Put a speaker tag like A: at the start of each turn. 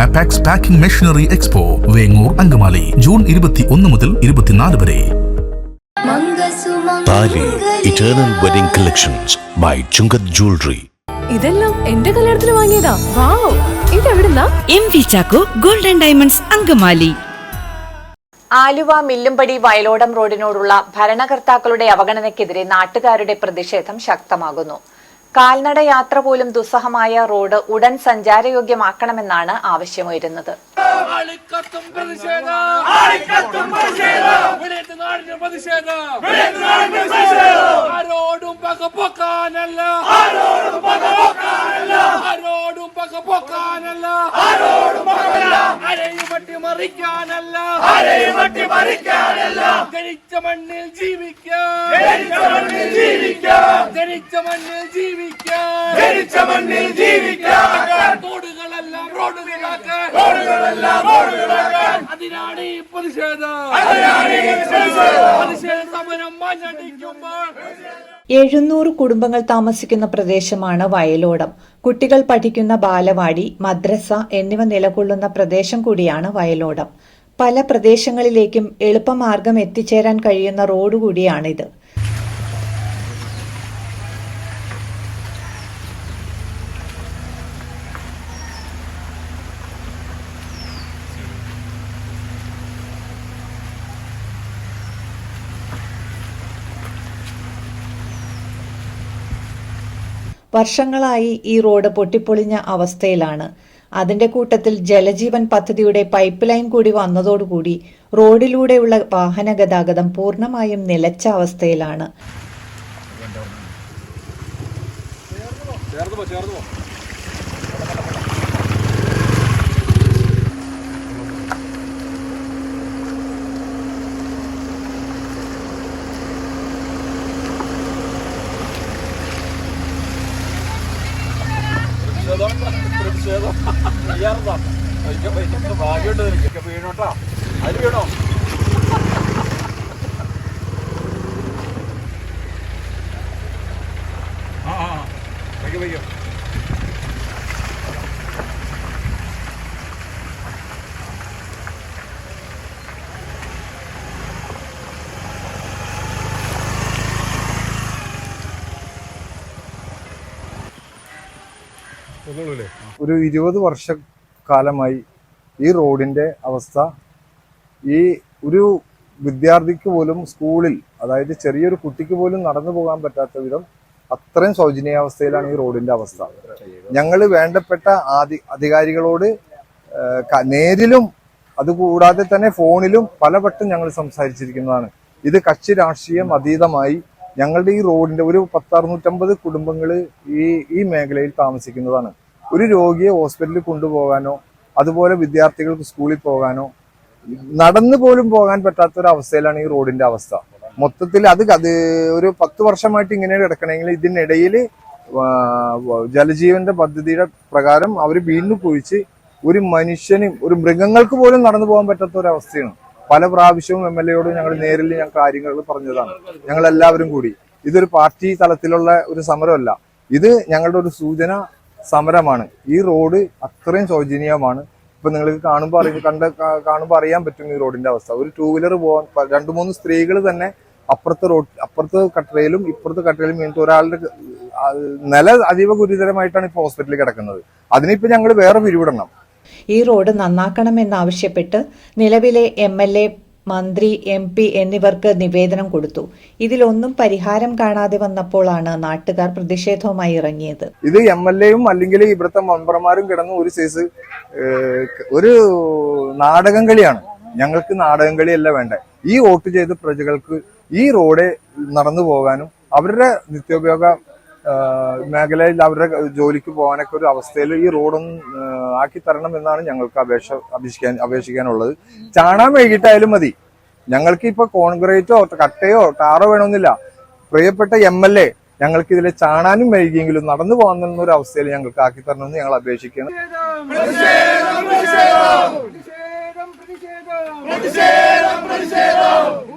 A: Mapax packing machinery expo Vengoor Angamaly June ഇരുപത്തി ഒന്ന് മുതൽ ഇരുപത്തിനാല് വരെ.
B: Thali eternal wedding collections by Chungath jewellery
C: ഇതെല്ലാം എന്റെ കല്യാണത്തിന് വാങ്ങിയതാ. Wow. ഇതെവിടുന്നാ?
D: M V Chacko golden diamonds Angamaly.
E: Aluva Millumpady Vayalodam റോഡിനോടുള്ള ഭരണകർത്താക്കളുടെ അവഗണനയ്ക്കെതിരെ നാട്ടുകാരുടെ പ്രതിഷേധം ശക്തമാകുന്നു. കാൽനട യാത്ര പോലും ദുസ്സഹമായ റോഡ് ഉടൻ സഞ്ചാരയോഗ്യമാക്കണമെന്നാണ് ആവശ്യമുയരുന്നത്.
F: ആരോടും ആരെയും ആരെയും ജനിച്ച മണ്ണിൽ ജീവിക്കാൻ ജനിച്ച മണ്ണിൽ ജീവിക്കാൻ ജനിച്ച മണ്ണിൽ ജീവിക്കാൻ. ജനിച്ച മണ്ണിൽ ജീവിക്കാൻ. തോടുകളെല്ലാം റോഡുകളാക്കാൻ. റോഡുകളെല്ലാം റോഡുകളാക്കാൻ. അതിനാണ് ഈ പ്രതിഷേധം. അതിനാണ് ഈ പ്രതിഷേധം. പ്രതിഷേധ സമരം മാഞ്ഞടിക്കുമ്പോൾ
E: എഴുന്നൂറ് കുടുംബങ്ങൾ താമസിക്കുന്ന പ്രദേശമാണ് വയലോടം. കുട്ടികൾ പഠിക്കുന്ന ബാലവാടി മദ്രസ എന്നിവ നിലകൊള്ളുന്ന പ്രദേശം കൂടിയാണ് വയലോടം. പല പ്രദേശങ്ങളിലേക്കും എളുപ്പമാർഗം എത്തിച്ചേരാൻ കഴിയുന്ന റോഡ് കൂടിയാണിത്. വർഷങ്ങളായി ഈ റോഡ് പൊട്ടിപ്പൊളിഞ്ഞ അവസ്ഥയിലാണ്. അതിന്റെ കൂട്ടത്തിൽ ജലജീവൻ പദ്ധതിയുടെ പൈപ്പ് ലൈൻ കൂടി വന്നതോടുകൂടി റോഡിലൂടെയുള്ള വാഹന ഗതാഗതം പൂർണമായും നിലച്ച അവസ്ഥയിലാണ്. നിക്ഷേപം ഭാഗ്യമുണ്ട് വീണോട്ടോ അത് വീണോ?
G: ഒരു ഇരുപത് വർഷ കാലമായി ഈ റോഡിന്റെ അവസ്ഥ. ഈ ഒരു വിദ്യാർത്ഥിക്ക് പോലും സ്കൂളിൽ അതായത് ചെറിയൊരു കുട്ടിക്ക് പോലും നടന്നു പോകാൻ പറ്റാത്ത വിധം അത്രയും ശോചനീയാവസ്ഥയിലാണ് ഈ റോഡിന്റെ അവസ്ഥ. ഞങ്ങൾ വേണ്ടപ്പെട്ട ആദി അധികാരികളോട് നേരിലും അതുകൂടാതെ തന്നെ ഫോണിലും പലവട്ടം ഞങ്ങൾ സംസാരിച്ചിരിക്കുന്നതാണ്. ഇത് കക്ഷി രാഷ്ട്രീയം അതീതമായി ഞങ്ങളുടെ ഈ റോഡിന്റെ ഒരു പത്തറുന്നൂറ്റമ്പത് കുടുംബങ്ങൾ ഈ ഈ മേഖലയിൽ താമസിക്കുന്നതാണ്. ഒരു രോഗിയെ ഹോസ്പിറ്റലിൽ കൊണ്ടുപോകാനോ അതുപോലെ വിദ്യാർത്ഥികൾക്ക് സ്കൂളിൽ പോകാനോ നടന്നു പോലും പോകാൻ പറ്റാത്ത ഒരു അവസ്ഥയിലാണ് ഈ റോഡിന്റെ അവസ്ഥ. മൊത്തത്തിൽ അത് അത് ഒരു പത്ത് വർഷമായിട്ട് ഇങ്ങനെ കിടക്കണമെങ്കിൽ ഇതിനിടയിൽ ജലജീവന്റെ പദ്ധതിയുടെ പ്രകാരം അവർ വീണ്ടും കുഴിച്ച് ഒരു മനുഷ്യനും ഒരു മൃഗങ്ങൾക്ക് പോലും നടന്നു പോകാൻ പറ്റാത്ത ഒരു അവസ്ഥയാണ്. പല പ്രാവശ്യവും എം എൽ എയോട് ഞങ്ങൾ നേരിൽ ഞാൻ കാര്യങ്ങൾ പറഞ്ഞതാണ്. ഞങ്ങൾ എല്ലാവരും കൂടി. ഇതൊരു പാർട്ടി തലത്തിലുള്ള ഒരു സമരമല്ല. ഇത് ഞങ്ങളുടെ ഒരു സൂചന സമരമാണ്. ഈ റോഡ് അത്രയും ശോചനീയമാണ്. ഇപ്പൊ നിങ്ങൾക്ക് കാണുമ്പോൾ അറിയാം കണ്ട കാണുമ്പോൾ അറിയാൻ പറ്റും ഈ റോഡിന്റെ അവസ്ഥ. ഒരു ടൂ വീലർ പോകാൻ രണ്ടു മൂന്ന് സ്ത്രീകൾ തന്നെ അപ്പുറത്തെ റോഡ് അപ്പുറത്തെ കട്ടറയിലും ഇപ്പുറത്തെ കട്ടറയിലും വീണിട്ട് ഒരാളുടെ നില അതീവ ഗുരുതരമായിട്ടാണ് ഇപ്പൊ ഹോസ്പിറ്റലിൽ കിടക്കുന്നത്. അതിനിപ്പോ ഞങ്ങൾ വേറെ പിരിവിടണം.
E: ഈ റോഡ് നന്നാക്കണമെന്നാവശ്യപ്പെട്ട് നിലവിലെ എം എൽ എ മന്ത്രി എം പി എന്നിവർക്ക് നിവേദനം കൊടുത്തു. ഇതിലൊന്നും പരിഹാരം കാണാതെ വന്നപ്പോഴാണ് നാട്ടുകാർ പ്രതിഷേധവുമായി ഇറങ്ങിയത്.
G: ഇത് എം എൽ എയും അല്ലെങ്കിൽ ഇവിടുത്തെ മെമ്പർമാരും കിടന്ന് ഒരു സൈസ് ഒരു നാടകം കളിയാണ്. ഞങ്ങൾക്ക് നാടകം കളിയല്ല വേണ്ട. ഈ വോട്ട് ചെയ്ത പ്രജകൾക്ക് ഈ റോഡ് നടന്നു പോകാനും അവരുടെ നിത്യോപയോഗ മേഖലയിൽ അവരുടെ ജോലിക്ക് പോകാനൊക്കെ ഒരു അവസ്ഥയിൽ ഈ റോഡും ആക്കി തരണം എന്നാണ് ഞങ്ങൾക്ക് അപേക്ഷ അപേക്ഷിക്കാൻ അപേക്ഷിക്കാനുള്ളത്. ചാണാൻ വൈകിട്ടായാലും മതി. ഞങ്ങൾക്ക് ഇപ്പൊ കോൺക്രീറ്റോ കട്ടയോ ടാറോ വേണമെന്നില്ല. പ്രിയപ്പെട്ട എം എൽ എ ഞങ്ങൾക്ക് ഇതിലെ ചാണാനും വൈകിയെങ്കിലും നടന്നു പോകുന്ന ഒരു അവസ്ഥയിൽ ഞങ്ങൾക്ക് ആക്കി തരണമെന്ന് ഞങ്ങൾ അപേക്ഷിക്കണം
F: പ്രതിഷേധം പ്രതിഷേധം.